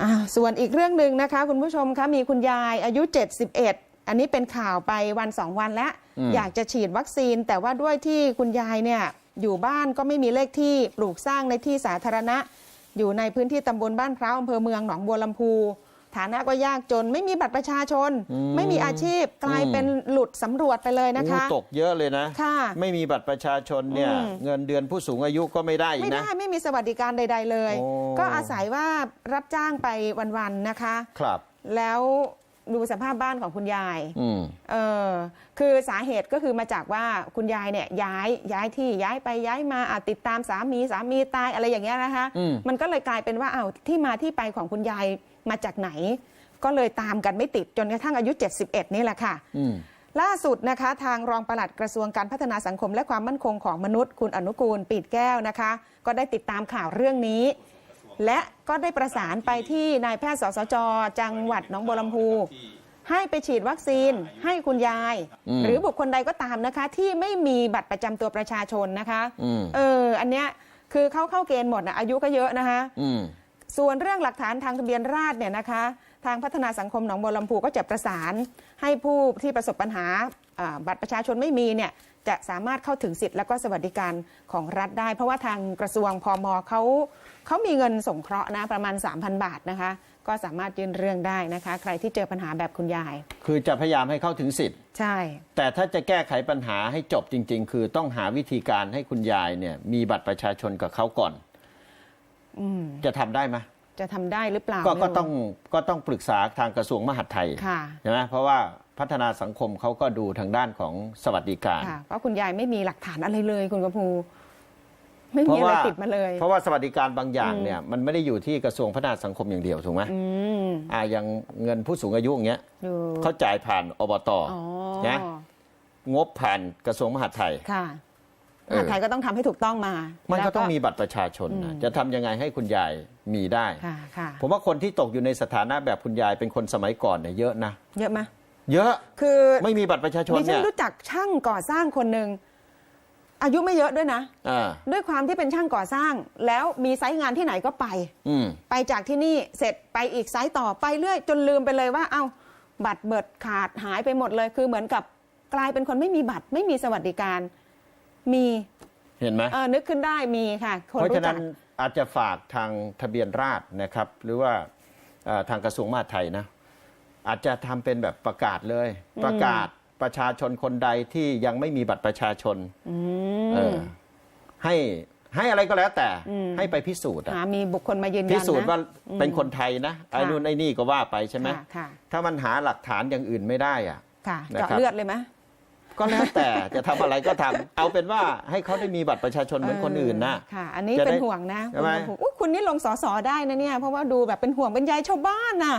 อ่าส่วนอีกเรื่องหนึ่งนะคะ คุณผู้ชมคะมีคุณยายอายุ 71 อันนี้เป็นข่าวไปวันสองวันแล้วอืมอยากจะฉีดวัคซีน แต่ว่าด้วยที่คุณยายเนี่ยอยู่บ้านก็ไม่มีเลขที่ปลูกสร้างในที่สาธารณะ อยู่ในพื้นที่ตำบลบ้านพร้าวอำเภอเมืองหนองบัวลำพู ฐานะก็ยากจน ไม่มีบัตรประชาชนอืมไม่มีอาชีพกลายอืมเป็นหลุดสำรวจไปเลยนะคะอู้ตกเยอะเลยนะค่ะไม่มีบัตรประชาชนเนี่ยอืมเงินเดือนผู้สูงอายุก็ไม่ได้อีไม่กนะได้ไม่มีสวัสดิการใด ๆ เลยโอ้ก็อาศัยว่ารับจ้างไปวันๆนะคะ ครับ แล้ว ดูสภาพบ้านของคุณยาย อืม เออคือสาเหตุก็คือมาจากว่าคุณยายเนี่ยย้ายย้ายที่ย้ายไปย้ายมาอะติดตามสามีสามีตายอะไรอย่างเงี้ยนะคะอืมมันก็เลยกลายเป็นว่าเอาวที่มาที่ไปของคุณยายมาจากไหน ก็เลยตามกันไม่ติดจนกระทั่งอายุ 71 นี่แหละค่ะ อืม ล่าสุดนะคะ ทางรองปลัดกระทรวงการพัฒนาสังคมและความมั่นคงของมนุษย์ คุณอนุกูลปีดแก้วนะคะ ก็ได้ติดตามข่าวเรื่องนี้ และก็ได้ประสานไปที่นายแพทย์สสจ จังหวัดหนองบัวลำพู ให้ไปฉีดวัคซีนให้คุณยายอืมหรือบุคคลใดก็ตามนะคะ ที่ไม่มีบัตรประจำตัวประชาชนนะคะอืมเอออันเนี้ยคือเข้าเข้าเกณฑ์หมดนะอายุก็เยอะนะคะอืมส่วนเรื่องหลักฐานทางทะเบียนราษฎร์เนี่ยนะคะ ทางพัฒนาสังคมหนองบัวลำพูก็จะประสานให้ผู้ที่ประสบปัญหาอ่าบัตรประชาชนไม่มีเนี่ย จะสามารถเข้าถึงสิทธิ์และก็สวัสดิการของรัฐได้ เพราะว่าทางกระทรวงพมเขาเขามีเงินสงเคราะห์นะประมาณ 3,000 บาทนะคะ ก็สามารถยื่นเรื่องได้นะคะ ใครที่เจอปัญหาแบบคุณยาย คือจะพยายามให้เข้าถึงสิทธิ์ ใช่ แต่ถ้าจะแก้ไขปัญหาให้จบจริง ๆ คือต้องหาวิธีการให้คุณยายเนี่ยมีบัตรประชาชนกับเขาก่อนอืมจะทำได้ไหมจะทำได้หรือเปล่าก็ไม่ก็รู้ต้องก็ต้องปรึกษาทางกระทรวงมหาดไทยค่ะใช่ไหมเพราะว่า พัฒนาสังคมเขาก็ดูทางด้านของสวัสดิการ ค่ะเพราะคุณยายไม่มีหลักฐานอะไรเลย คุณกระพูไม่เพมีราะอะไรว่าติดมาเลย เพราะว่าสวัสดิการบางอย่างอืมเนี่ยมันไม่ได้อยู่ที่กระทรวงพัฒนาสังคมอย่างเดียวถูกไหมอืมอ่าอย่างเงินผู้สูงอายุอย่างเงี้ยอยู่เขาจ่ายผ่านอบตอ๋อนะงบผ่านกระทรวงมหาดไทย ค่ะเอมอหาดไทยก็ต้องทำให้ถูกต้องมามันแล้วก็ต้องมีบัตรประชาชนนะอืมจะทำยังไงให้คุณยายมีได้ ค่ะค่ะผมว่าคนที่ตกอยู่ในสถานะแบบคุณยายเป็นคนสมัยก่อนเนี่ยเยอะนะ เยอะไหม เยอะคือไม่มีบัตรประชาชนดิฉัเนี่นยรู้จักช่างก่อสร้างคนหนึ่งอายุไม่เยอะด้วยนะอ่าด้วยความที่เป็นช่างก่อสร้าง แล้วมีไซต์งานที่ไหนก็ไปอืมไปจากที่นี่เสร็จไปอีกไซต์ต่อไปเรื่อยจนลืมไปเลยว่า เอ้า บัตรเบิดขาดหายไปหมดเลย คือเหมือนกับกลายเป็นคนไม่มีบัตรไม่มีสวัสดิการ มีเห็นไหมเออนึกขึ้นได้มีค่ะคนเพราะรู้ฉะจันั้กนอาจจะฝากทางทะเบียนราษฎร์นะครับ หรือว่าเอ่อทางกระทรวงมหาดไทยนะ อาจจะทำเป็นแบบประกาศเลย ประกาศประชาชนคนใดที่ยังไม่มีบัตรประชาชนอืเอมอให้ให้อะไรก็แล้วแต่อืม ให้ไปพิสูจน์อะหามีบุคคลมายืนยันนะ พิสูจน์ว่าเป็นคนไทยนะไอ้ค่ะนู่นไอ้นี่ก็ว่าไปใช่ไหมค่ะค่ะ ถ้ามันหาหลักฐานอย่างอื่นไม่ได้อะ ค่ะนะครับเจาะเลือดเลยไหม ก็แล้วแต่ จะทำอะไรก็ทำเอาเป็นว่าให้เขาได้มีบัตรประชาชนเหมือนคนอื่นนะเค่ะ อันนี้จะได้เป็นห่วงนะใช่ไหมคุณอุ๊ยคุณนี่ลงสอสอได้นะเนี่ย เพราะว่าดูแบบเป็นห่วงเป็นใยชาวบ้านน่ะ